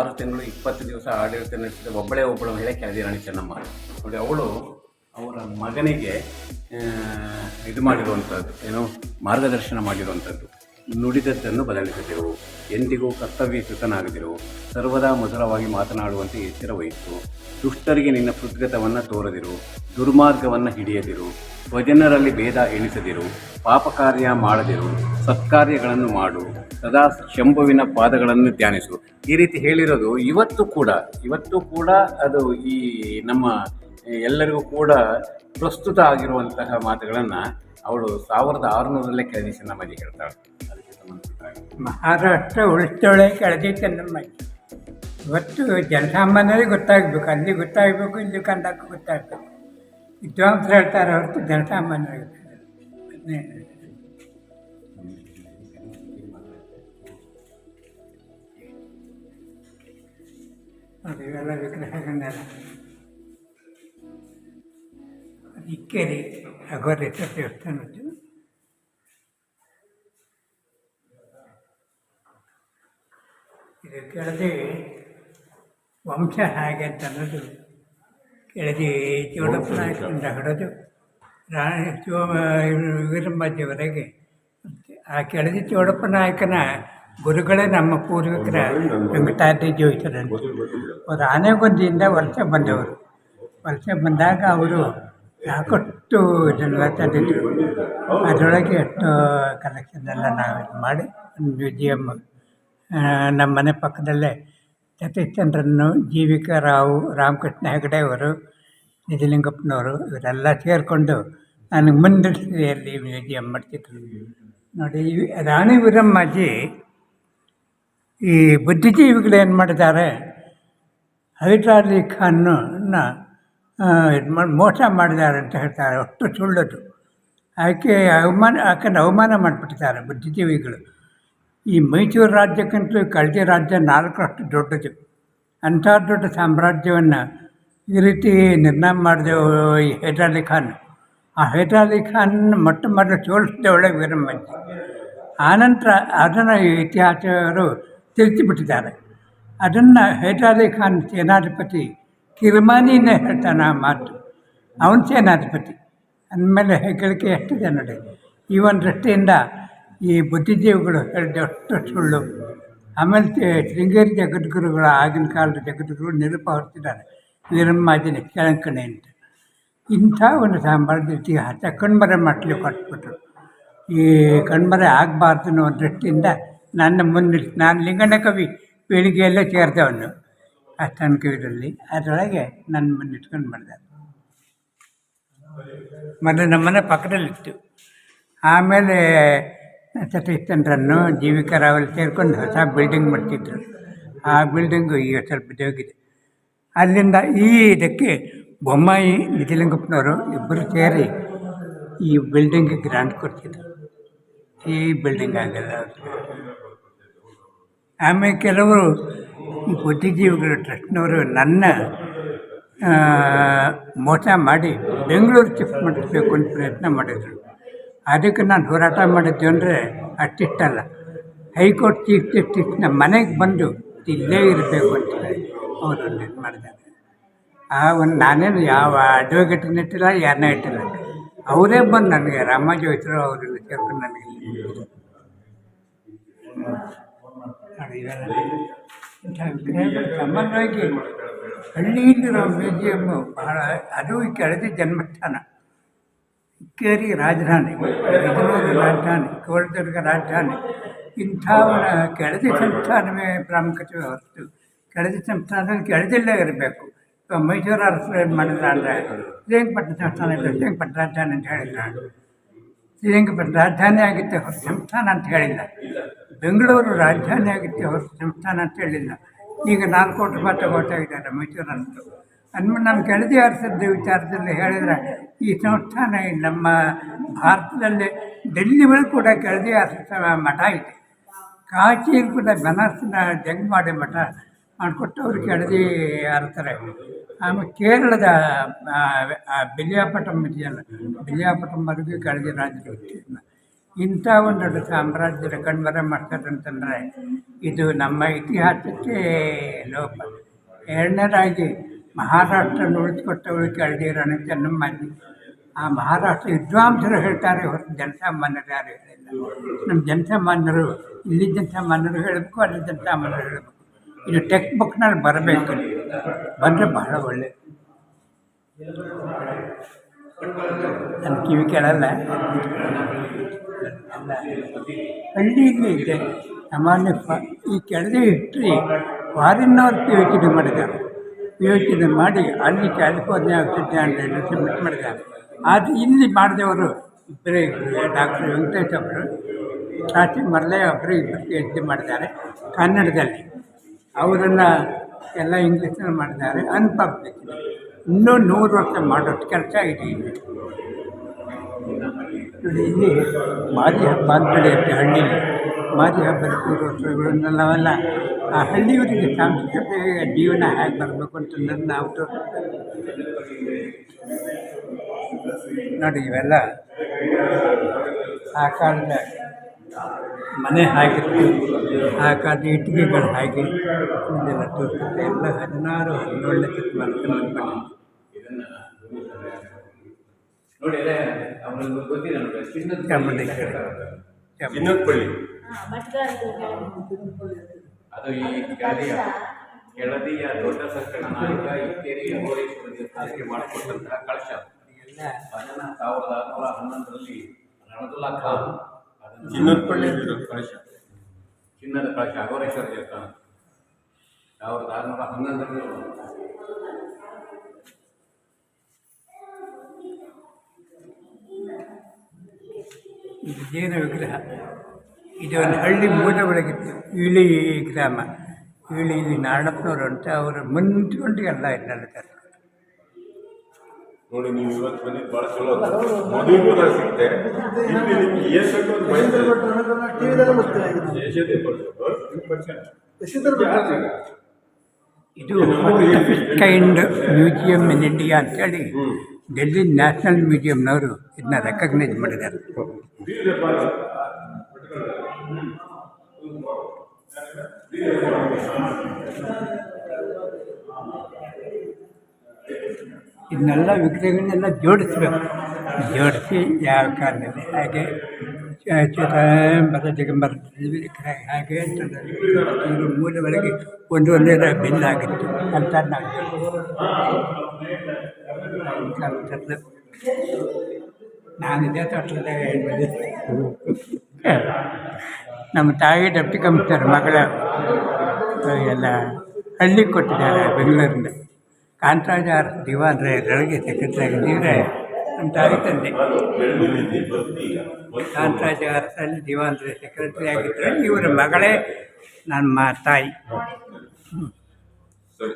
ಆರು ತಿಂಗಳು, ಇಪ್ಪತ್ತು ದಿವಸ ಆಡಳಿತ ನಡೆಸಿದ ಒಬ್ಬಳೇ ಒಬ್ಬಳು ಮಹಿಳೆ ಕೆಳದಿ ರಾಣಿ ಚೆನ್ನಮ್ಮ. ನೋಡಿ, ಅವಳು ಅವರ ಮಗನಿಗೆ ಇದು ಮಾಡಿರುವಂಥದ್ದು ಏನು ಮಾರ್ಗದರ್ಶನ ಮಾಡಿರುವಂಥದ್ದು ನುಡಿದದ್ದನ್ನು ಬದಲಿಸಿದೆವು. ಎಂದಿಗೂ ಕರ್ತವ್ಯಚ್ಯುತನಾಗದಿರು. ಸರ್ವದಾ ಮಧುರವಾಗಿ ಮಾತನಾಡುವಂತೆ ಎಚ್ಚರ ವಹಿಸು ದುಷ್ಟರಿಗೆ ನಿನ್ನ ಪೃದ್ಗತವನ್ನು ತೋರದಿರು. ದುರ್ಮಾರ್ಗವನ್ನು ಹಿಡಿಯದಿರು. ಸ್ವಜನರಲ್ಲಿ ಭೇದ ಎಣಿಸದಿರು. ಪಾಪ ಕಾರ್ಯ ಮಾಡದಿರು. ಸತ್ಕಾರ್ಯಗಳನ್ನು ಮಾಡು. ಸದಾ ಶಂಭುವಿನ ಪಾದಗಳನ್ನು ಧ್ಯಾನಿಸು. ಈ ರೀತಿ ಹೇಳಿರೋದು ಇವತ್ತು ಕೂಡ. ಇವತ್ತು ಕೂಡ ಅದು ಈ ನಮ್ಮ ಎಲ್ಲರಿಗೂ ಕೂಡ ಪ್ರಸ್ತುತ ಆಗಿರುವಂತಹ ಮಾತುಗಳನ್ನು ಅವಳು ಸಾವಿರದ ಆರುನೂರಲ್ಲೇ ಕೆಳದಿಸಿ ನಮಗೆ ಹೇಳ್ತಾಳೆ ಮಹಾರಾಷ್ಟ್ರ ಉಳಿಸ್ತೋಳೆ ಕೆಳದಿ ಚೆನ್ನಮ್ಮ ಇವತ್ತು ಜನಸಾಮಾನ್ಯರಿಗೆ ಗೊತ್ತಾಗಬೇಕು ಅಲ್ಲಿ ಗೊತ್ತಾಗಬೇಕು ಇಲ್ಲಿ ಕಂಡಕ್ಕೆ ಗೊತ್ತಾಗಬೇಕು ವಿದ್ವಾಂಸರು ಹೇಳ್ತಾರೆ ಹೊರತು ಜನಸಾಮಾನ್ಯರಿಗೆ ಅದು ಇವೆಲ್ಲ ವಿಗ್ರಹಗಳನ್ನೆಲ್ಲ ಇಕ್ಕೇರಿ ಅಘೋರೇಶ್ವರ ದೇವಸ್ಥಾನದ್ದು ಇದು ಕೆಳದಿ ವಂಶ ಹಾಗೆ ಅಂತ ಅನ್ನೋದು ಕೆಳದಿ ಚೌಡಪ್ಪ ನಾಯಕರಿಂದ ಹಿಡಿದು ರಾಣಿ ಚೋ ವೀರಂಬಾಜಿಯವರೆಗೆ ಆ ಕೆಳದಿ ಚೌಡಪ್ಪ ನಾಯಕನ ಗುರುಗಳೇ ನಮ್ಮ ಪೂರ್ವಿಕರ ವೆಂಕಟಾದ್ರಿ ಜೋಯಿಸರಂತೆ ಅವರು ಆನೆಗೊಂದಿಯಿಂದ ವರ್ಷ ಬಂದವರು. ವರ್ಷ ಬಂದಾಗ ಅವರು ಸಾಕಷ್ಟು ಇದನ್ನೆಲ್ಲ ತಂದಿದ್ರು ಅದರೊಳಗೆ ಎಷ್ಟು ಕಲೆಕ್ಷನ್ ಎಲ್ಲ ನಾವು ಇದು ಮಾಡಿ ಮ್ಯೂಸಿಯಮ್ ನಮ್ಮ ಮನೆ ಪಕ್ಕದಲ್ಲೇ ಸತೀಶ್ಚಂದ್ರನ್ನು ಜೀವಿಕಾ ರಾವ್, ರಾಮಕೃಷ್ಣ ಹೆಗಡೆ ಅವರು ನಿಜಲಿಂಗಪ್ಪನವರು ಇವರೆಲ್ಲ ಸೇರಿಕೊಂಡು ನನಗೆ ಮುಂದಿರಿಸಿಯಲ್ಲಿ ಮ್ಯೂಸಿಯಂ ಮಾಡ್ತಿದ್ರು. ನೋಡಿ ರಾಣಿ ವೀರಮ್ಮಾಜಿ ಈ ಬುದ್ಧಿಜೀವಿಗಳು ಏನು ಮಾಡಿದ್ದಾರೆ? ಹೈದ್ರಾಲಿ ಖಾನ್ನ ಇದು ಮಾಡಿ ಮೋಸ ಮಾಡಿದ್ದಾರೆ ಅಂತ ಹೇಳ್ತಾರೆ. ಅಷ್ಟು ಸುಳ್ಳದು. ಆಕೆ ಅವಮಾನ, ಆಕೆನ ಅವಮಾನ ಮಾಡಿಬಿಟ್ಟಿದ್ದಾರೆ ಬುದ್ಧಿಜೀವಿಗಳು. ಈ ಮೈಸೂರು ರಾಜ್ಯಕ್ಕಂತೂ ಕಳ್ದಿ ರಾಜ್ಯ ನಾಲ್ಕರಷ್ಟು ದೊಡ್ಡದು. ಅಂಥ ದೊಡ್ಡ ಸಾಮ್ರಾಜ್ಯವನ್ನು ಈ ರೀತಿ ನಿರ್ನಾಮ ಮಾಡಿದೆವು ಈ ಅಲಿ ಖಾನ್. ಆ ಅಲಿ ಖಾನ್ ಮೊಟ್ಟ ಮೊದಲು ಸೋಲಿಸಿದವಳೆ ವೀರಮ್ಮಜ್ಜಿ ಆನಂತರ ಅದನ್ನು ಇತಿಹಾಸವರು ತಿಳಿಸಿಬಿಟ್ಟಿದ್ದಾರೆ. ಅದನ್ನು ಅಲಿ ಖಾನ್ ಸೇನಾಧಿಪತಿ ಕಿರ್ಮಾನಿನೇ ಹೇಳ್ತಾನೆ ಆ ಮಾತು. ಅವನ ಸೇನಾಧಿಪತಿ. ಅಂದಮೇಲೆ ಹೆಗ್ಗಳಿಕೆ ಎಷ್ಟಿದೆ ನೋಡಿ. ಈ ಒಂದು ದೃಷ್ಟಿಯಿಂದ ಈ ಬುದ್ಧಿಜೀವಿಗಳು ಹೇಳಿದಷ್ಟು ಸುಳ್ಳು. ಆಮೇಲೆ ಶೃಂಗೇರಿ ಜಗದ್ಗುರುಗಳು ಆಗಿನ ಕಾಲದ ಜಗದ್ಗುರು ನಿರೂಪ ಹೊರತಿದ್ದಾರೆ ವೀರಮ್ಮಾಜಿನ ಕೆಳಂಕಣೆ ಅಂತ. ಇಂಥ ಒಂದು ಸಾಮ್ರಾಜ್ಯ ಇತಿಹಾಸ ಕಣ್ಮರೆ ಮಟ್ಲಿ ಕೊಟ್ಬಿಟ್ರು. ಈ ಕಣ್ಮರೆ ಆಗಬಾರ್ದು ಅನ್ನೋ ದೃಷ್ಟಿಯಿಂದ ನನ್ನ ಮುಂದೆ ನಾನು ಲಿಂಗಣ್ಣ ಕವಿ, ಪೀಳಿಗೆಯಲ್ಲೇ ಸೇರಿದವನು. ಅಷ್ಟನ ಇದರಲ್ಲಿ ಅದರೊಳಗೆ ನನ್ನ ಮನೆ ಇಟ್ಕೊಂಡು ಮಾಡಿದೆ ಮೊದಲು ನಮ್ಮನೆ ಪಕ್ಕದಲ್ಲಿತ್ತು. ಆಮೇಲೆ ಸತೀಶ್ ಚಂದ್ರನ್ನು ಜೀವಿಕ ರಾವಲ್ ಸೇರ್ಕೊಂಡು ಹೊಸ ಬಿಲ್ಡಿಂಗ್ ಮಾಡ್ತಿದ್ರು. ಆ ಬಿಲ್ಡಿಂಗು ಈಗ ಸ್ವಲ್ಪ ಜೋಗಿದೆ ಅಲ್ಲಿಂದ ಈ ಇದಕ್ಕೆ ಬೊಮ್ಮಾಯಿ ನಿಜಲಿಂಗಪ್ಪನವರು ಇಬ್ಬರು ಸೇರಿ ಈ ಬಿಲ್ಡಿಂಗ್ ಗ್ರಾಂಟ್ ಕೊಡ್ತಿದ್ರು. ಈ ಬಿಲ್ಡಿಂಗ್ ಆಗಲ್ಲ ಆಮೇಲೆ ಕೆಲವರು ಈ ಬುದ್ಧಿಜೀವಿಗಳು ಟ್ರಸ್ಟ್ನವರು ನನ್ನ ಮೋಸ ಮಾಡಿ ಬೆಂಗಳೂರು ಶಿಫ್ಟ್ ಮಾಡಿಸ್ಬೇಕು ಅಂತ ಪ್ರಯತ್ನ ಮಾಡಿದರು. ಅದಕ್ಕೆ ನಾನು ಹೋರಾಟ ಮಾಡಿದ್ದು ಅಂದರೆ ಅಷ್ಟಿಷ್ಟಲ್ಲ ಹೈಕೋರ್ಟ್ ಚೀಫ್ ಜಸ್ಟಿಸ್ನ ಮನೆಗೆ ಬಂದು ಇಲ್ಲೇ ಇರಬೇಕು ಅಂತ ಅವರು ಇದು ಮಾಡಿದ್ದಾರೆ. ಆ ಒಂದು ನಾನೇನು ಯಾವ ಅಡ್ವೊಕೇಟನ್ನ ಇಟ್ಟಿಲ್ಲ, ಯಾರನ್ನೇ ಇಟ್ಟಿಲ್ಲ. ಅವರೇ ಬಂದು ನನಗೆ ರಾಮಾಜಿ ವೈದ್ಯರು ಅವರೆಲ್ಲ ಸೇರ್ಕೊಂಡು ನನಗೆ ವಿಗ್ರಹಗಳು ಸಾಮಾನ್ಯವಾಗಿ ನಾವು ಮ್ಯೂಸಿಯಮ್ಮು ಬಹಳ, ಅದು ಕೆಳದಿ ಜನ್ಮಸ್ಥಾನ. ಇಕ್ಕೇರಿ ರಾಜಧಾನಿ, ಬೆಂಗಳೂರು ರಾಜಧಾನಿ ಕೋಳದುರ್ಗ ರಾಜಧಾನಿ ಇಂಥವನ ಕೆಳದಿ ಸಂಸ್ಥಾನವೇ ಪ್ರಾಮುಖ್ಯತೆ ಹೊರತು. ಕೆಳದಿ ಸಂಸ್ಥಾನ ಕೆಳದಿಲ್ಲೇ ಇರಬೇಕು. ಮೈಸೂರು ಅರಸರು ಏನು ಮಾಡಿದ್ರು ಅಂದರೆ, ಶ್ರೀರಂಗಪಟ್ಟಣ ಸಂಸ್ಥಾನ ಇಲ್ಲ ಶ್ರೀರಂಗಪಟ್ಟಣ ರಾಜಧಾನಿ ಅಂತ ಹೇಳಿದ್ರು ಶ್ರೀರಂಗಪಟ್ಟಣ ರಾಜಧಾನಿ ಆಗಿತ್ತು ಸಂಸ್ಥಾನ ಅಂತ ಹೇಳಿಲ್ಲ. ಬೆಂಗಳೂರು ರಾಜಧಾನಿ ಆಗಿತ್ತು ಹೊರತು ಸಂಸ್ಥಾನ ಅಂತ ಹೇಳಿಲ್ಲ. ಈಗ ನಾಲ್ಕು ಕೋಟಿ ರೂಪಾಯಿ ತಗೋತಾ ಇದ್ದಾರೆ ಮೈಸೂರು ಅರಸರು ನಮ್ಮ ಕೆಳದಿ ಅರಸದ ವಿಚಾರದಲ್ಲಿ ಹೇಳಿದರೆ, ಈ ಸಂಸ್ಥಾನ ನಮ್ಮ ಭಾರತದಲ್ಲಿ ಡೆಲ್ಲಿವರೆಗೂ ಕೂಡ ಕೆಳದಿ ಅರಸ ಮಠ ಇದೆ. ಕಾಶಿಯಲ್ಲಿ ಕೂಡ ಬನಾರಸ್ನ ಜಂಗ್ ಮಾಡಿ ಮಠ ಮಾಡಿಕೊಟ್ಟು ಅವರು ಕೆಳದಿ ಅರಸರೇ. ಆಮೇಲೆ ಕೇರಳದ ಬಿಲಿಯಾಪಟ್ಟಂ ಇದೆಯಲ್ಲ ಬಿಲಿಯಾಪಟ್ಟಂವರೆಗೂ ಕೆಳದಿ ರಾಜರು ಇಂಥ ಒಂದು ದೊಡ್ಡ ಸಾಮ್ರಾಜ್ಯದ ಕಣ್ಮರ ಮಾಡ್ತಾರೆ ಅಂತಂದರೆ ಇದು ನಮ್ಮ ಇತಿಹಾಸಕ್ಕೆ ಲೋಪ. ಎರಡನೇದಾಗಿ ಮಹಾರಾಷ್ಟ್ರ ಉಳಿದುಕೊಟ್ಟವಳು ಕೆಳದಿ ರಾಣಿ ಮಾಡಿ ಆ ಮಹಾರಾಷ್ಟ್ರ ವಿದ್ವಾಂಸರು ಹೇಳ್ತಾರೆ ಹೊರತು ಜನಸಾಮಾನ್ಯರು ಯಾರು ಹೇಳಿಲ್ಲ ನಮ್ಮ ಜನಸಾಮಾನ್ಯರು, ಇಲ್ಲಿ ಜನಸಾಮಾನ್ಯರು ಹೇಳಬೇಕು, ಅಲ್ಲಿ ಜನಸಾಮಾನ್ಯರು ಹೇಳಬೇಕು. ಇದು ಟೆಕ್ಸ್ಟ್ ಬುಕ್ನಲ್ಲಿ ಬರಬೇಕು. ಬಂದರೆ ಬಹಳ ಒಳ್ಳೆಯದು ನನ್ನ ಕಿವಿ ಕೇಳಲ್ಲ? ಹಳ್ಳಿಯಲ್ಲಿ ಇದೆ. ಸಾಮಾನ್ಯ ಫ ಈ ಕೆಳಗೆ ಹಿಸ್ಟ್ರಿ ಫಾರಿನ್ನವ್ರು ಯೋಚನೆ ಮಾಡಿದ್ದಾರೆ. ಯೋಚನೆ ಮಾಡಿ ಅಲ್ಲಿ ಕ್ಯಾಲಿಫೋರ್ನಿಯಾ ವಿಶ್ವವಿದ್ಯಾಲಯದಲ್ಲಿ ಸಬ್ಮಿಟ್ ಮಾಡಿದ್ದಾರೆ. ಆದರೆ ಇಲ್ಲಿ ಮಾಡಿದವರು ಇಬ್ಬರೇ ಡಾಕ್ಟರ್ ವೆಂಕಟೇಶ್ ಅವರು ಕಾಶಿ ಮರಳೆ ಒಬ್ಬರು ಇಬ್ಬರು ಪಿ ಎಚ್ ಡಿ ಮಾಡಿದ್ದಾರೆ ಕನ್ನಡದಲ್ಲಿ. ಅವರನ್ನು ಎಲ್ಲ ಇಂಗ್ಲೀಷ್ನಲ್ಲಿ ಮಾಡಿದ್ದಾರೆ. ಅನ್ಪಬ್ಲಿಕ್. ಇನ್ನೂ ನೂರು ವರ್ಷ ಮಾಡೋಷ್ಟು ಕೆಲಸ ಇದೆ ನೋಡಿ, ಇಲ್ಲಿ ಮಾರಿ ಹಬ್ಬ ಅಂತ ನಡೆಯುತ್ತೆ ಹಳ್ಳಿಯಲ್ಲಿ ಮಾರಿ ಹಬ್ಬದ ಪೂರ್ವೋತ್ತರಗಳು ನಾವೆಲ್ಲ ಆ ಹಳ್ಳಿಯವರಿಗೆ ಸಾಂಸ್ಕೃತಿಕ ಜೀವನ ಹೇಗೆ ಬರಬೇಕು ಅಂತ ನಾವು. ನೋಡಿ, ಇವೆಲ್ಲ ಆ ಕಾಲದ ಮನೆ ಹಾಕಿತ್ತು ಆ ಕಾಲದ ಇಟ್ಟಿಗೆಗಳು ಹಾಗೆ ಇದೆಲ್ಲ ತೋರಿಸುತ್ತೆ ಎಲ್ಲ ಹದಿನಾರು, ಹದಿನೇಳನೇ ಶತಮಾನಕ್ಕೆ ಬಂದಿದೆ ನೋಡಿ ಅದೇ ಅವ್ರಿಗೆ ನೋಡಿ ಚಿನ್ನದ ಚಾಮುಂಡಿ ಚಿನ್ನದ ಅದು ಈ ಕೆಳದಿಯ ಕೆಳದಿಯ ದೊಡ್ಡ ಸಂಕಟ ನಾಯಕ ಇಕ್ಕೇರಿ ಅಮರೇಶ್ವರ ದೇವಸ್ಥಾನಕ್ಕೆ ಮಾಡಿಕೊಟ್ಟಂತಹ ಕಳಶ. ಎಲ್ಲ ಅದನ್ನ ಸಾವಿರದ ಆರುನೂರ ಹನ್ನೊಂದರಲ್ಲಿ ರಣದುಲ್ಲಾ ಖಾನ್ ಅದನ್ನು ಚಿನ್ನದ ಬಳ್ಳಿ ಕಳಶ. ಚಿನ್ನದ ಕಳಶ ಅಘೋರೇಶ್ವರ ದೇವಸ್ಥಾನ. ಸಾವಿರದ ಆರುನೂರ ಹನ್ನೊಂದರಲ್ಲಿ ಇದು ಜೈನ ವಿಗ್ರಹ ಇದು ಒಂದು ಹಳ್ಳಿ ಮೂಲ ಒಳಗಿತ್ತು ಇಳಿ ಗ್ರಾಮ ಇಳಿ ಇಲ್ಲಿ ನಾಡಪ್ಪನವರು ಅಂತ ಅವರು ಮುಂದ್ಕೊಂಡು ಎಲ್ಲ ಇದನ್ನೆಲ್ಲ ತರ್ತಾರೆ ನೋಡಿ ನೀವು ಇವತ್ತು ಬಂದಿದ್ದು ಭಾಳ ಚಲೋ. ಮದುವೆಗೂ ನಾನು ಸಿಗುತ್ತೆ ಇಲ್ಲಿ ನಿಮ್ಗೆ ಏನ್ ಬೇಕು ಅದು ಬಯಸ್ತಾರೆ. ಯಾರ್ ಜಾಗ? ಇದು ಕೈಂಡ್ ಮ್ಯೂಸಿಯಂ ಇನ್ ಇಂಡಿಯಾ ಅಂತೇಳಿ ಡೆಲ್ಲಿ ನ್ಯಾಷನಲ್ ಮ್ಯೂಸಿಯಂನವರು ಇದನ್ನ ರೆಕಗ್ನೈಸ್ ಮಾಡಿದ್ದಾರೆ. ಇದನ್ನೆಲ್ಲ ವಿಗ್ರಹಗಳನ್ನೆಲ್ಲ ಜೋಡಿಸ್ಬೇಕು. ಜೋಡಿಸಿ ಯಾವ ಕಾಲದಲ್ಲಿ? ಹಾಗೆ ಚಿದಂಬರ, ದಿಗಂಬರ ವಿಗ್ರಹ ಹಾಗೆ ಅಂತಂದ್ರೆ ಇವರು ಮೂಲ ಒಳಗೆ ಒಂದು ಒಂದೇ ಭಿನ್ನಾಗಿತ್ತು ಅಂತ ನಾವು. ನಾನು ಇದೇ ತೋಟದಾಗ ಹೇಳ್ಬೋದು ನಮ್ಮ ತಾಯಿ ಡೆಪ್ಟಿ ಕಮಿಷನರ್ ಮಗಳ ಎಲ್ಲ ಹಳ್ಳಿ ಕೊಟ್ಟಿದ್ದಾರೆ ಬೆಂಗಳೂರಿನ ಕಾಂತರಾಜಾರ್ ದಿವಾನ್ರೆ ರೊಳಗೆ ಸೆಕ್ರೆಟರಿ ಆಗಿದ್ದರೆ ನಮ್ಮ ತಾಯಿ ತಂದೆ. ಕಾಂತರಾಜಾರ್ ಅಲ್ಲಿ ದಿವಾನ್ರೆ ಸೆಕ್ರೆಟರಿ ಆಗಿದ್ದರೆ ಇವರ ಮಗಳೇ ನಮ್ಮ ತಾಯಿ. ಸರಿ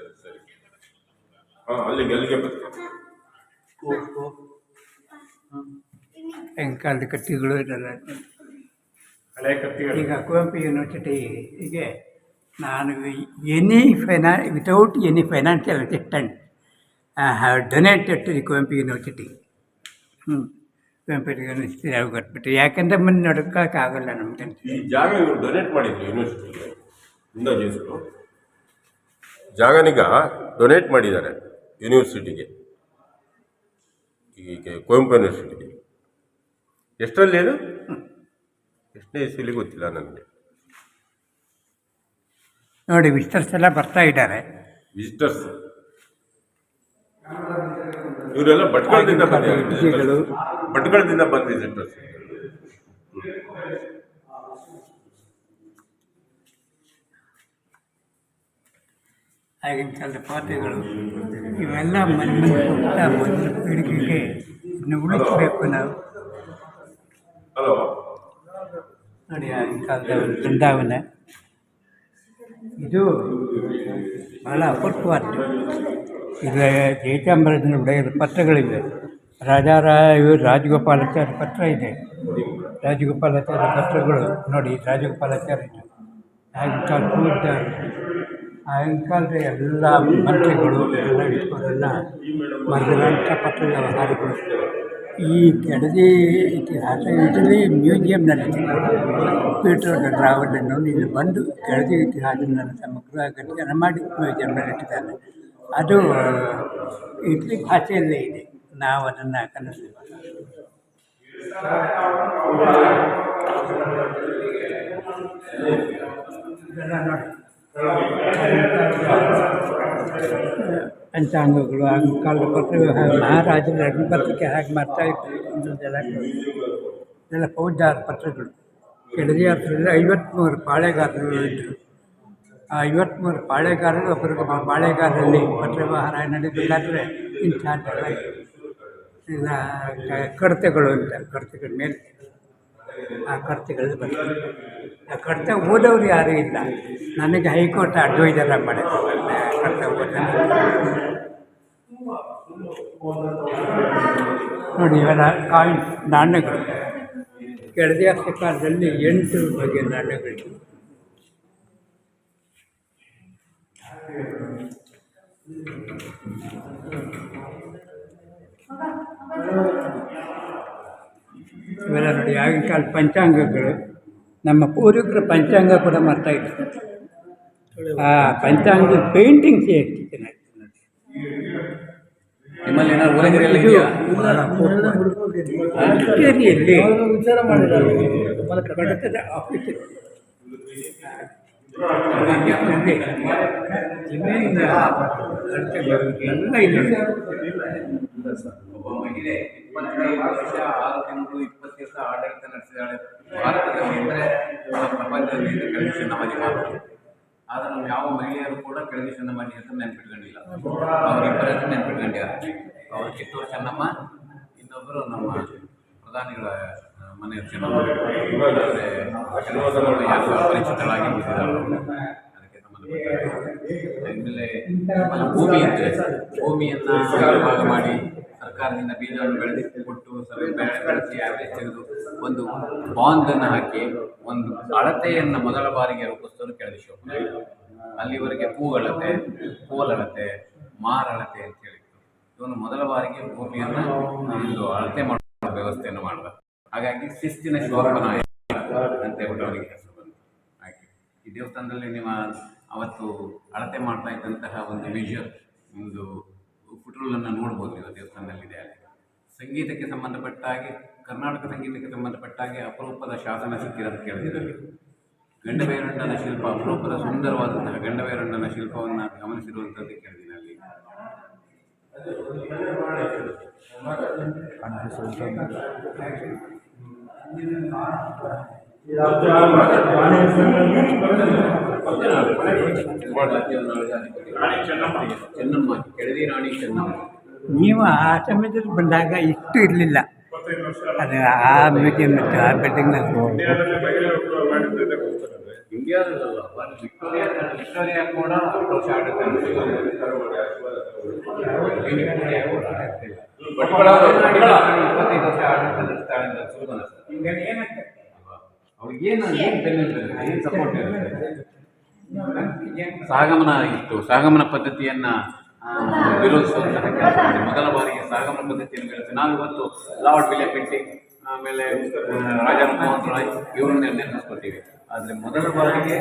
ಸಾಯಂಕಾಲದ ಕಟ್ಟಿಗಳು ಇದೆಲ್ಲ ಹಳೆ ಕತ್ತಿಗಳು ಈಗ ಕುವೆಂಪು ಯೂನಿವರ್ಸಿಟಿಗೆ ನಾನು any ಫೈನಾ without any financial assistant I have donated to the Kuvempu university ಹ್ಞೂ ಕುವೆಂಪು ಯೂನಿವರ್ಸಿಟಿ ನಾವು ಕೊಟ್ಬಿಟ್ಟು ಯಾಕಂದರೆ ಮುಂದೆ ನಡ್ಕೋಕ್ಕಾಗಲ್ಲ ನಮಗೆ ಈ ಜಾಗ ಇವರು ಡೊನೇಟ್ ಮಾಡಿದ್ರು ಯೂನಿವರ್ಸಿಟಿಗೆ ಜಾಗನೀಗ ಡೊನೇಟ್ ಮಾಡಿದ್ದಾರೆ ಯೂನಿವರ್ಸಿಟಿಗೆ ಈಗ ಕುವೆಂಪು ಯೂನಿವರ್ಸಿಟಿಗೆ ಎಷ್ಟರಲ್ಲಿ ಏನು ಎಷ್ಟನೇ ಇಸ್ವಿಲಿ ಗೊತ್ತಿಲ್ಲ ನನಗೆ. ನೋಡಿ ವಿಸ್ಟರ್ಸ್ ಎಲ್ಲ ಬರ್ತಾ ಇದ್ದಾರೆ. ವಿಸಿಟರ್ಸ್ ಇವರೆಲ್ಲ ಭಟ್ಕಳದಿಂದ ಅತಿಥಿಗಳು. ಭಟ್ಕಳದಿಂದ ಬಂದ ವಿಸಿಟರ್ಸ್ ಆಗಿನ ಕಾಲದ ಪಾತ್ರೆಗಳು ಇವೆಲ್ಲ ಮೊದಲ ಪೀಳಿಗೆಗೆ ಇನ್ನು ಉಳಿಸ್ಬೇಕು ನಾವು. ಹಲೋ. ನೋಡಿ ಬೃಂದಾವನ ಇದು ಬಹಳ ಅಪರೂಪವಾದ್ದು ಇದು ಜಯಚಾಮರಾಜನ ಒಡೆಯರ ಪತ್ರಗಳಿವೆ. ರಾಜಾರಾಯ ರಾಜಗೋಪಾಲಾಚಾರ್ಯ ಪತ್ರ ಇದೆ. ರಾಜಗೋಪಾಲಾಚಾರ್ಯ ಪತ್ರಗಳು ನೋಡಿ, ರಾಜಗೋಪಾಲಾಚಾರ್ಯ ಆಗಿನ ಇದ್ದಾರೆ ಆಗಿನ ಕಾಲದ ಎಲ್ಲ ಮಂತ್ರಿಗಳು, ಎಲ್ಲ ಇಟ್ಕೊಂಡೆಲ್ಲ ಮಧ್ಯಾಹ್ನ ಪತ್ರ ವ್ಯವಹಾರಗಳು. ಈ ಕೆಡದಿ ಇತಿಹಾಸ ಇಟಲಿ ಮ್ಯೂಸಿಯಂನಲ್ಲಿ ಪೀಟರ್ ರಾವಲನ್ನು ಇಲ್ಲಿ ಬಂದು ಕೆಳದಿ ಇತಿಹಾಸವನ್ನು ಸಮಗ್ರ ಅಧ್ಯಯನ ಮಾಡಿ ಮ್ಯೂಸಿಯಂನಲ್ಲಿ ಇಟ್ಟಿದ್ದಾರೆ ಅದು ಇಟ್ಲಿ ಭಾಷೆಯಲ್ಲೇ ಇದೆ. ನಾವು ಅದನ್ನು ಇದೆಲ್ಲ ನೋಡಿ. ಪಂಚಾಂಗಗಳು ಆಗಿನ ಕಾಲದ ಪತ್ರ ಮಹಾರಾಜರ ಅಗ್ನಿಪತ್ರಕ್ಕೆ ಹಾಗೆ ಮಾಡ್ತಾ ಇತ್ತು ಇದೆಲ್ಲ ಇದೆಲ್ಲ ಫೌಜದಾರ ಪತ್ರಗಳು ಕೆಳದಿ ಹತ್ರದಲ್ಲಿ ಐವತ್ತ್ಮೂರು ಪಾಳೆಗಾರರು ಇದ್ದರು ಆ ಐವತ್ತ್ಮೂರು ಪಾಳೆಗಾರರು ಒಬ್ಬರಿಗೆ ಪಾಳೆಗಾರರಲ್ಲಿ ಪತ್ರ ವ್ಯವಹಾರ ನಡೆದಿಲ್ಲಾದರೆ ಇಂಥ ಇಲ್ಲ, ಕ- ಕಡತೆಗಳು ಅಂತ, ಕಡತೆಗಳ ಮೇಲೆ. ಆ ಕಡತೆಗಳು ಬರ್ತದೆ ಆ ಕಡತ ಓದೋರು ಯಾರೂ ಇಲ್ಲ. ನನಗೆ ಹೈಕೋರ್ಟ್ ಅಡ್ವೈಸರ್ ಮಾಡಿದೆ ಕಡತ ನೋಡಿ, ಇವೆಲ್ಲ ಕಾಯಿನ್ಸ್ ನಾಣ್ಯಗಳು. ಕೆಳದಿಯ ಕಾಲದಲ್ಲಿ ಎಂಟು ಬಗೆಯ ನಾಣ್ಯಗಳಿವೆ ಇವೆಲ್ಲ ನೋಡಿ ಆಗಿನ ಕಾಲ ಪಂಚಾಂಗಗಳು ನಮ್ಮ ಪೂರ್ವಿಕರು ಪಂಚಾಂಗ ಕೂಡ ಮಾಡ್ತಾ ಇದ್ರು ಆ ಪಂಚಾಂಗದ ಪೇಂಟಿಂಗ್ಸ್ ಎಷ್ಟು ಚೆನ್ನಾಗಿತ್ತು ನೋಡಿ ನಿಮ್ಮಲ್ಲಿ ಏನಾದ್ರು ಊರಗಿರಿಯಲ್ಲಿ ಇದೆಯಾ ಮಡಿಕೇರಿಯಲ್ಲಿ ಕಡತದ ಆಫೀಸ್ ಇದೆ. ಅಲ್ಲಿ ಜಮೀನಿನ ಕಡತಗಳು ಎಲ್ಲ ಇದೆ ಒಬ್ಬ ಮಹಿಳೆ ಇಪ್ಪತ್ತೈದು ವರ್ಷ ಆರು ತಿಂಗಳು ಇಪ್ಪತ್ತು ದಿವಸ ಆಡಳಿತ ನಡೆಸಿದಾಳೆ. ಭಾರತದಲ್ಲಿ ಅಂದರೆ ಪ್ರಪಂಚದಲ್ಲಿ ಇದು ಕೆಳಗೆ ಮಾತ್ರ. ಆದರೆ ನಾವು ಯಾವ ಮಹಿಳೆಯರು ಕೂಡ ಕೆಳಗೆ ಚೆನ್ನಮ್ಮಾಜಿ ಅಂತ ನೆನ್ಪಿಟ್ಕೊಂಡಿಲ್ಲ. ಅವರಿಬ್ಬರ ಹೆಸರು ನೆನ್ಪಿಟ್ಕೊಂಡಿದ್ದಾರೆ. ಅವರು ಕಿತ್ತೂರು ಚೆನ್ನಮ್ಮ ಇನ್ನೊಬ್ಬರು ನಮ್ಮ ಪ್ರಧಾನಿಗಳ ಮನೆಯ ಚೆನ್ನಮ್ಮ. ಅಪರಿಚಿತಳಾಗಿ ಉಳಿದಿದ್ದಾಳೆ ಅದಕ್ಕೆ ಸಂಬಂಧಪಟ್ಟ ಆಮೇಲೆ ಭೂಮಿ ಭೂಮಿಯನ್ನ ಮಾಡಿ ಸರ್ಕಾರದಿಂದ ಬೀಜವನ್ನು ಬೆಳೆಸಿ ಕೊಟ್ಟು ಬೆಳೆಸಿ ಆವರೇಜ್ ತೆಗೆದು ಒಂದು ಬಾಂಡ್ ಅನ್ನು ಹಾಕಿ ಒಂದು ಅಳತೆಯನ್ನು ಮೊದಲ ಬಾರಿಗೆ ರೂಪಿಸ್ತಾರೆ ಕೆಳದಿ ಅಲ್ಲಿವರೆಗೆ ಹೂಗಳತೆ ಕೋಲಳತೆ ಮಾರಳತೆ ಅಂತ ಹೇಳಿತ್ತು ಇವನು ಮೊದಲ ಬಾರಿಗೆ ಭೂಮಿಯನ್ನು ಒಂದು ಅಳತೆ ಮಾಡುವ ವ್ಯವಸ್ಥೆಯನ್ನು ಮಾಡಿದ. ಹಾಗಾಗಿ ಶಿಸ್ತಿನ ಶಿವಪ್ಪನ ಅಂತ ಹೇಳ್ಬಿಟ್ಟು ಅವರಿಗೆ ಹೆಸರು ಬಂತು. ಹಾಗೆ ಈ ದೇವಸ್ಥಾನದಲ್ಲಿ ನಿಮ್ಮ ಅವತ್ತು ಅಳತೆ ಮಾಡ್ತಾ ಇದ್ದಂತಹ ಒಂದು ವಿಜುವಲ್ ಒಂದು ಫುಟ್ರೋಲನ್ನು ನೋಡ್ಬೋದು ನೀವು ದೇವಸ್ಥಾನದಲ್ಲಿದೆ ಅಲ್ಲಿ ಸಂಗೀತಕ್ಕೆ ಸಂಬಂಧಪಟ್ಟ ಹಾಗೆ ಕರ್ನಾಟಕ ಸಂಗೀತಕ್ಕೆ ಸಂಬಂಧಪಟ್ಟ ಹಾಗೆ ಅಪರೂಪದ ಶಾಸನ ಸಿಕ್ಕಿರೋದು ಕೇಳಿದಿರಲ್ಲಿ ಗಂಡಬೇರುಂಡನ ಶಿಲ್ಪ, ಅಪರೂಪದ ಸುಂದರವಾದಂತಹ ಗಂಡಬೇರಂಡನ ಶಿಲ್ಪವನ್ನು ಗಮನಿಸಿರುವಂಥದ್ದು ಕೇಳಿದ್ದೀನಿ ಅಲ್ಲಿ. ಚೆನ್ನಮ್ಮ ಕೆಳದಿ ರಾಣಿ ಚೆನ್ನಮ್ಮ ನೀವು ಆ ಸಮಯದಲ್ಲಿ ಬಂದಾಗ ಇಷ್ಟು ಇರಲಿಲ್ಲ ಅದು ಆ ಮ್ಯೂಸಿಯಂ ಮತ್ತು ಆ ಬಿಲ್ಡಿಂಗ್ನಲ್ಲಿ ಇಂಡಿಯಾದಲ್ಲ ವಿಕ್ಟೋರಿಯಾ ವಿಕ್ಟೋರಿಯಾ ಕೂಡ ವರ್ಷ ಇಪ್ಪತ್ತೈದು ವರ್ಷ ಆಡಳಿತ ಸುಲಭನ ಸರ್. ಏನು ಏನು? ಏನು ಸಪೋರ್ಟ್ ಇರುತ್ತೆ ಸಾಗಮನ ಇತ್ತು ಸಾಗಮನ ಪದ್ಧತಿಯನ್ನ ವಿರೋಧಿಸುವಂತಹ ಕೆಲಸ. ಮೊದಲ ಬಾರಿಗೆ ಸಾಗಮನ ಪದ್ಧತಿಯನ್ನು ಬೆಳೆಸಿ ನಾವು ಇವತ್ತು ಲಾರ್ಡ್ ವಿಲಿಯಂ ಬೆಂಟಿಂಗ್ ಆಮೇಲೆ ರಾಜಾ ಮೋಹನ್ ರಾಯ್ ಇವರನ್ನೇ ನೆನೆಸ್ಕೊತೀವಿ ಆದರೆ ಮೊದಲ ಬಾರಿಗೆ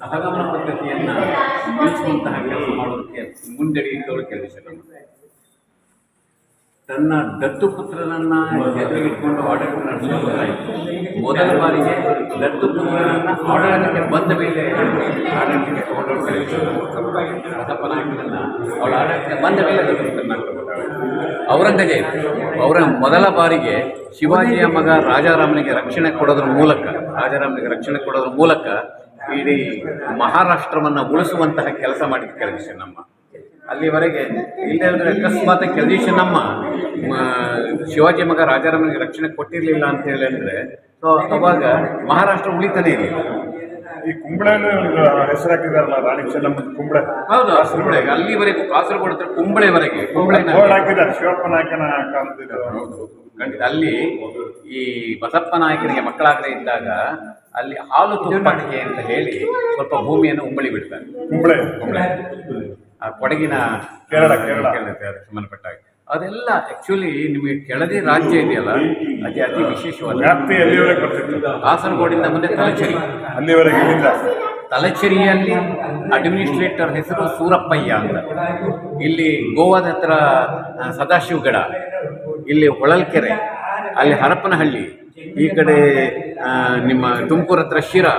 ಸಹಗಮನ ಪದ್ಧತಿಯನ್ನು ನಿಲ್ಲಿಸುವಂತಹ ಕೆಲಸ ಮಾಡೋದಕ್ಕೆ ಮುಂದಡಿಯಿಟ್ಟವರು ಕೆಲಸ ತನ್ನ ದತ್ತು ಪುತ್ರನನ್ನ ಎದುರಿಗಿಟ್ಕೊಂಡು ಆಡಳಿತ ನಡೆಸಬಹುದಾಯಿತು ಮೊದಲ ಬಾರಿಗೆ ದತ್ತು ಪುತ್ರನನ್ನ ಆಡಳಿತಕ್ಕೆ ಬಂದ ಮೇಲೆ ಆಡಳಿತಕ್ಕೆ ಅವಳ ಆಡಳಿತಕ್ಕೆ ಬಂದ ಮೇಲೆ. ಔರಂಗಜೇಬ್ ಅವರ ಮೊದಲ ಬಾರಿಗೆ ಶಿವಾಜಿಯ ಮಗ ರಾಜಾರಾಮನಿಗೆ ರಕ್ಷಣೆ ಕೊಡೋದ್ರ ಮೂಲಕ, ರಾಜಾರಾಮನಿಗೆ ರಕ್ಷಣೆ ಕೊಡೋದ್ರ ಮೂಲಕ ಇಡೀ ಮಹಾರಾಷ್ಟ್ರವನ್ನು ಉಳಿಸುವಂತಹ ಕೆಲಸ ಮಾಡಿದ ಕೆಲಸ ಚೆನ್ನಮ್ಮ ಅಲ್ಲಿವರೆಗೆ ಇಲ್ಲದ್ರೆ ಅಕಸ್ಮಾತ್ ಕೆಳದಿ ನಮ್ಮ ಶಿವಾಜಿ ಮಗ ರಾಜಾರಾಮನಿಗೆ ರಕ್ಷಣೆ ಕೊಟ್ಟಿರಲಿಲ್ಲ ಅಂತ ಅಂದ್ರೆ ಸೊ ಅವಾಗ ಮಹಾರಾಷ್ಟ್ರ ಉಳಿತಾನೆ ಇರಲಿಲ್ಲ ಈ ಕುಂಬಳೆನೂ ಹೆಸರಾಕಿದಾರಲ್ಲ ರಾಣಿ ಚೆನ್ನಮ್ಮ ಕುಂಬಳೆ. ಹೌದು ಕುಂಬಳೆ. ಅಲ್ಲಿವರೆಗೂ ಕಾಸರಗೋಡು ಹತ್ರ ಕುಂಬಳೆವರೆಗೆ ಕುಂಬಳೆ ಹಾಕಿದ್ದಾರೆ ಶಿವಪ್ಪ ನಾಯಕನ ಕಾಣ್ತಿದ್ದಾರೆ ಖಂಡಿತ. ಅಲ್ಲಿ ಈ ಬಸಪ್ಪ ನಾಯಕನಿಗೆ ಮಕ್ಕಳಾಗದೇ ಇದ್ದಾಗ ಅಲ್ಲಿ ಹಾಲು ತುಂಬಾಣಿಕೆ ಅಂತ ಹೇಳಿ ಸ್ವಲ್ಪ ಭೂಮಿಯನ್ನು ಉಂಬಳಿ ಬಿಡ್ತಾರೆ. ಕುಂಬಳೆ. ಕುಂಬಳೆ. ಕೊಡಗಿನ ಕೇರಳ, ಕೇರಳ. ಸಂಬಂಧಪಟ್ಟ ಅದೆಲ್ಲ ಆಕ್ಚುಲಿ ನಿಮಗೆ ಕೆಳದಿ ರಾಜ್ಯ ಇದೆಯಲ್ಲ ಅದೇ ಅತಿ ವಿಶೇಷವಾದ ವ್ಯಾಪ್ತಿ ಎಲ್ಲಿವರೆಗೆ ಬರ್ತಿತ್ತು ಕಾಸರಗೋಡಿಂದ ಮುಂದೆ ತಲಚೇರಿ. ಅಲ್ಲಿವರೆಗೆ ತಲಚೇರಿಯಲ್ಲಿ ಅಡ್ಮಿನಿಸ್ಟ್ರೇಟರ್ ಹೆಸರು ಸೂರಪ್ಪಯ್ಯ ಅಂತ. ಇಲ್ಲಿ ಗೋವಾದ ಹತ್ರ ಸದಾಶಿವಗಡ ಇಲ್ಲಿ ಹೊಳಲ್ಕೆರೆ ಅಲ್ಲಿ ಹರಪನಹಳ್ಳಿ ಈ ಕಡೆ ನಿಮ್ಮ ತುಮಕೂರು ಹತ್ರ ಶಿರಾ.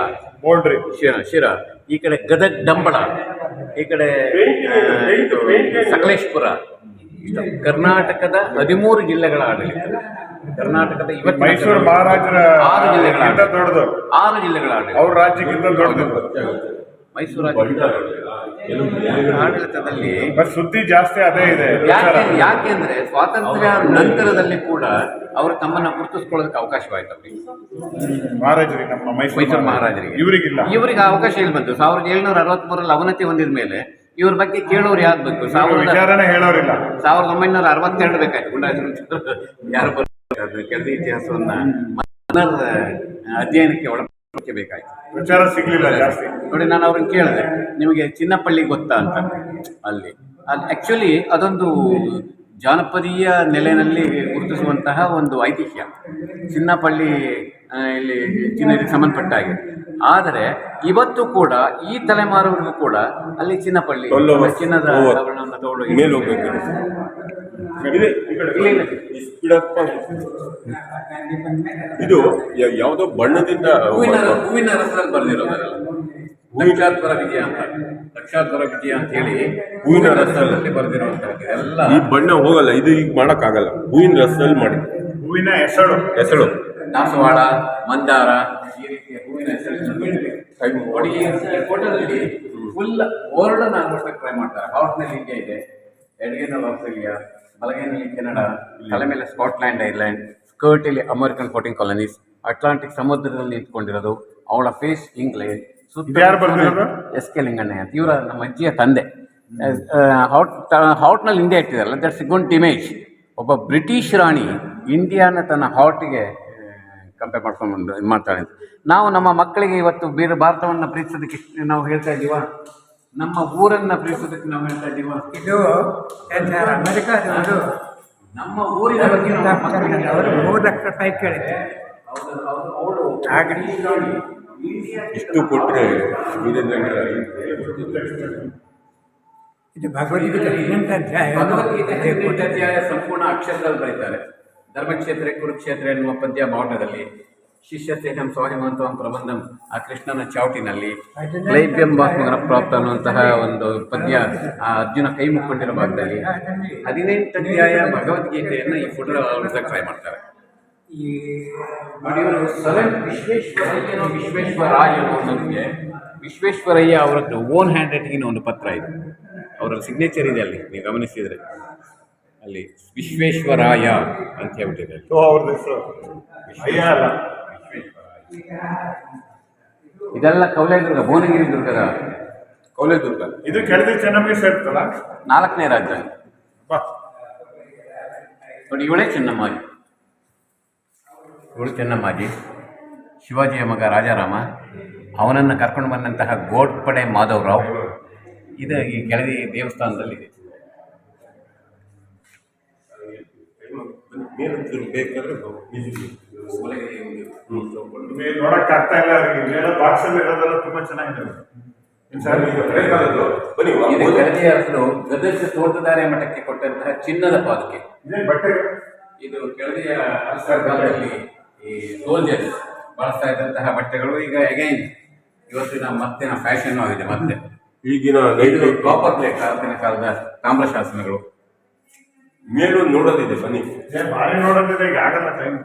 ಶಿರ ಶಿರ. ಈ ಕಡೆ ಗದಗ್ ಡಂಬಳ. ಈ ಕಡೆ ಸಕಲೇಶ್ಪುರ. ಕರ್ನಾಟಕದ ಹದಿಮೂರು ಜಿಲ್ಲೆಗಳ ಆಡಳಿತ. ಕರ್ನಾಟಕದ ಇವತ್ತು ಮೈಸೂರು ಮಹಾರಾಜರ ಆರು ಜಿಲ್ಲೆಗಳ ದೊಡ್ಡದು. ಆರು ಜಿಲ್ಲೆಗಳ ಆಡಳಿತ. ಅವ್ರ ರಾಜ್ಯಕ್ಕಿಂತ ದೊಡ್ಡದು. ಮೈಸೂರು ರಾಜ್ಯದ ಆಡಳಿತದಲ್ಲಿ ಬಟ್ ಸುದ್ದಿ ಜಾಸ್ತಿ ಅದೇ ಇದೆ. ಯಾಕೆ ಯಾಕೆಂದ್ರೆ ಸ್ವಾತಂತ್ರ್ಯ ನಂತರದಲ್ಲಿ ಕೂಡ ಅವರು ತಮ್ಮನ್ನ ಗುರುತಿಸ್ಕೊಳ್ಳೋದಕ್ಕೆ ಅವಕಾಶವಾಯ್ತು ಅವರಿಗೆ ಮಹಾರಾಜರಿಗೆ ನಮ್ಮ ಮೈಸೂರು ಮಹಾರಾಜರಿಗೆ. ಇವರಿಗಿಲ್ಲ. ಇವರಿಗೆ ಅವಕಾಶ ಇಲ್ಲಿ ಬಂತು. ಸಾವಿರದ ಏಳ್ನೂರ ಅರವತ್ಮೂರಲ್ಲಿ ಅವನತಿ ಹೊಂದಿದ ಮೇಲೆ ಇವ್ರ ಬಗ್ಗೆ ಕೇಳೋರು ಯಾರು ಬೇಕು ಸಾವಿರದ ವಿಚಾರನೇ ಹೇಳೋರಿಲ್ಲ. ಸಾವಿರದ ಒಂಬೈನೂರ ಅರವತ್ತೆರಡು ಬೇಕಾಯ್ತು ಗುಂಡಾಜನ ಯಾರು ಬರ್ತಾರೆ ಕೆಳದಿ ಇತಿಹಾಸವನ್ನ ಅಧ್ಯಯನಕ್ಕೆ ಅಧ್ಯಯನಕ್ಕೆ ಒಳಪಡಿಕೆ ಬೇಕಾಯ್ತು. ವಿಚಾರ ಸಿಗ್ಲಿಲ್ಲ ಜಾಸ್ತಿ ನೋಡಿ ನಾನು ಅವ್ರನ್ನ ಕೇಳಿದೆ. ನಿಮಗೆ ಚಿನ್ನಪಳ್ಳಿ ಗೊತ್ತಾ ಅಂತ ಅಲ್ಲಿ. ಅಲ್ಲಿ ಆ್ಯಕ್ಚುಲಿ ಅದೊಂದು ಜಾನಪದೀಯ ನೆಲೆಯಲ್ಲಿ ಗುರುತಿಸುವಂತಹ ಒಂದು ಐತಿಹ್ಯ. ಚಿನ್ನಪಳ್ಳಿ ಇಲ್ಲಿ ಚಿನ್ನಕ್ಕೆ ಸಂಬಂಧಪಟ್ಟ ಹಾಗೆ ಆದರೆ ಇವತ್ತು ಕೂಡ ಈ ತಲೆಮಾರವರೆಗೂ ಕೂಡ ಅಲ್ಲಿ ಚಿನ್ನಪಳ್ಳಿ ಚಿನ್ನದ ತಗೊಂಡು ಮೇಲೆ ಹೋಗ್ಬೇಕು. ಇದೆ, ಯಾವುದೋ ಬಣ್ಣದಿಂದ ಹೂವಿನ ಹೂವಿನ ರಸದಲ್ಲಿ ಬರೆದಿರೋದಲ್ಲ ಲಕ್ಷಾತ್ವರ ವಿಜಯ ಅಂತ. ಲಕ್ಷಾತ್ವರ ವಿಜಯ ಅಂತ ಹೇಳಿ ಹೂವಿನ ರಸದಲ್ಲಿ. ಬರೆದಿರುವಂತದ್ದು ಎಲ್ಲ ಈ ಬಣ್ಣ ಹೋಗಲ್ಲ ಇದು ಈಗ ಮಾಡಕ್ಕಾಗಲ್ಲ. ಹೂವಿನ ರಸದಲ್ಲಿ ಮಾಡಿ. ಹೂವಿನ ಹೆಸರು. ಹೆಸರು. ದಾಸವಾಳ ಮಂದಾರ ಈ ರೀತಿಯ ಹೂವಿನ ಹೆಸರು ಈ ಈ ಫೋಟೋದಲ್ಲಿ ಫುಲ್ ವರ್ಲ್ಡ್ ನಾನು ಟ್ರೈ ಮಾಡ್ತಾರೆ. ಹಾರ್ಟ್ನಲ್ಲಿ ಇಂಡಿಯಾ ಇದೆ ಎಡಗೈನಲ್ಲಿ ಆಸ್ಟ್ರೇಲಿಯಾ ಬಲಗೈನಲ್ಲಿ ಕೆನಡಾ ತಲೆ ಮೇಲೆ ಸ್ಕಾಟ್ಲ್ಯಾಂಡ್ ಐರ್ಲ್ಯಾಂಡ್ ಸ್ಕರ್ಟಲ್ಲಿ ಅಮೆರಿಕನ್ ಫೋರ್ಟಿಂಗ್ ಕಾಲನೀಸ್ ಅಟ್ಲಾಂಟಿಕ್ ಸಮುದ್ರದಲ್ಲಿ ನಿಂತ್ಕೊಂಡಿರೋದು ಅವಳ face England? S K Linganna ಅಂತ. ಇವರ ನಮ್ಮ ಅಜ್ಜಿಯ ತಂದೆ. ಹೌಟ್ ಹಾಟ್ನಲ್ಲಿ ಇಂಡಿಯಾ ಇಟ್ಟಿದಾರಲ್ಲ ದಟ್ಸ್ ಗುಂಟ್ ಇಮೇಜ್. ಒಬ್ಬ ಬ್ರಿಟಿಷ್ ರಾಣಿ ಇಂಡಿಯಾನ ತನ್ನ ಹಾಟ್ಗೆ ಕಂಪೇರ್ ಮಾಡ್ಕೊಂಡು ಇದು ಮಾಡ್ತಾಳೆ ನಾವು ನಮ್ಮ ಮಕ್ಕಳಿಗೆ ಇವತ್ತು ಬೇರೆ ಭಾರತವನ್ನು ಪ್ರೀತಿಸೋದಕ್ಕೆ ನಾವು ಹೇಳ್ತಾ ಇದ್ದೀವ ನಮ್ಮ ಊರನ್ನ ಪ್ರೀತಿಸೋದಕ್ಕೆ ನಾವು ಹೇಳ್ತಾ ಇದ್ದೀವ? ಇದು ಅಮೆರಿಕಾದವರು ನಮ್ಮ ಊರಿನ ಬಗ್ಗೆ ಅವರು ಮೂರು ಲಕ್ಷ ರೂಪಾಯಿ ಕೇಳಿದ್ದಾರೆ ಹೌದು, ಹೌದು, ಅವಳು ಆಗಲಿ ಇಷ್ಟು ಕೊಟ್ಟರೆ ಇದು ಭಗವದ್ಗೀತೆ ಹದಿನೆಂಟು ಅಧ್ಯಾಯ. ಭಗವದ್ಗೀತೆ ಹದಿನೆಂಟು ಅಧ್ಯಾಯ ಸಂಪೂರ್ಣ ಅಕ್ಷರದಲ್ಲಿ ಬರೀತಾರೆ. ಧರ್ಮಕ್ಷೇತ್ರ ಕುರುಕ್ಷೇತ್ರ ಎನ್ನುವ ಪದ್ಯ ಬಾವುಟದಲ್ಲಿ ಶಿಷ್ಯ ಸೇಹಂ ಸ್ವಾಹಿಮಂತವಂ ಪ್ರಬಂಧಂ. ಆ ಕೃಷ್ಣನ ಚಾವಟಿನಲ್ಲಿ ಕ್ಲೈಬ್ಯಂ ಬಾಸ್ಮಗನ ಪ್ರಾಪ್ತ ಅನ್ನುವಂತಹ ಒಂದು ಪದ್ಯ ಆ ಅರ್ಜುನ ಕೈ ಮುಕ್ಕೊಂಡಿರೋ ಭಾಗದಲ್ಲಿ. ಹದಿನೆಂಟು ಅಧ್ಯಾಯ ಭಗವದ್ಗೀತೆಯನ್ನು ಈ ಫೋಟೋ ಟ್ರೈ ಮಾಡ್ತಾರೆ. ಈ ಇವರು ಸೆವೆನ್ ವಿಶ್ವೇಶ್ವರಯ್ಯನೋ ವಿಶ್ವೇಶ್ವರಾಯ ಅನ್ನೋದಕ್ಕೆ ವಿಶ್ವೇಶ್ವರಯ್ಯ ಅವರದ್ದು ಓನ್ ಹ್ಯಾಂಡ್ ರೈಟಿಂಗಿನ ಒಂದು ಪತ್ರ ಇದೆ. ಅವರ ಸಿಗ್ನೇಚರ್ ಇದೆ ಅಲ್ಲಿ ನೀವು ಗಮನಿಸಿದರೆ. ಅಲ್ಲಿ ವಿಶ್ವೇಶ್ವರಾಯ ಅಂತ ಹೇಳ್ಬಿಟ್ಟಿದೆ ಅಲ್ಲಿ. ಓ ಅವ್ರದ್ದು ಹೆಸರು. ಇದೆಲ್ಲ ಕೌಲೇದುರ್ಗ ಭುವನಗಿರಿ ದುರ್ಗದ? ಕೌಲೇದುರ್ಗ. ಇದು ಕೆಳದಿ ಚೆನ್ನಮ್ಮಗೆ ಸೇರ್ತಲ್ಲ ನಾಲ್ಕನೇ ರಾಜ ನೋಡಿ ಇವಳೇ ಚೆನ್ನಮ್ಮಾಜಿ. ಇವಳು ಚೆನ್ನಮ್ಮಾಜಿ. ಶಿವಾಜಿಯ ಮಗ ರಾಜಾರಾಮ. ಅವನನ್ನು ಕರ್ಕೊಂಡು ಬಂದಂತಹ ಗೋಡ್ಪಡೆ ಮಾಧವರಾವ್. ಇದು ಈ ಕೆಳದಿ ದೇವಸ್ಥಾನದಲ್ಲಿದೆ. ಬೇಕಾದ್ರೆ ನಿಮಗೆ ನೋಡಕ್ ಆಗ್ತಾ ಇಲ್ಲ ಅವ್ರಿಗೆ ಇಲ್ಲೆಲ್ಲ ಬಾಕ್ಸ್ ಅಲ್ಲಿ ಇರೋದೆಲ್ಲ ತುಂಬಾ ಚೆನ್ನಾಗಿದೆ. ಅರಸರು ಗದಗ ತೋಟದಾರೆ ಮಠಕ್ಕೆ ಕೊಟ್ಟಂತಹ ಚಿನ್ನದ ಪಾದಕ್ಕೆ ಬಟ್ಟೆ. ಇದು ಕೆಳದಿಯ ಅರಸರ ಕಾಲದಲ್ಲಿ ಈ ಸೋಲ್ಜರ್ಸ್ ಬಳಸ್ತಾ ಇದ್ದಂತಹ ಬಟ್ಟೆಗಳು ಈಗ ಅಗೈನ್ ಇವತ್ತಿನ ಮತ್ತಿನ ಫ್ಯಾಷನ್ ಆಗಿದೆ ಮತ್ತೆ. ಈಗಿನ ಇದು ಕಾಪರ್ ಪ್ಲೇಟ್ ಆಗಿನ ಕಾಲದ ತಾಮ್ರ ಶಾಸನಗಳು. ಮೇಲೂ ನೋಡೋದಿದೆ ಬನ್ನಿ. ಬಾರಿ ಭಾರಿ ನೋಡೋದಿದೆ ಈಗ ಆಗಲ್ಲ ಟೈಮ್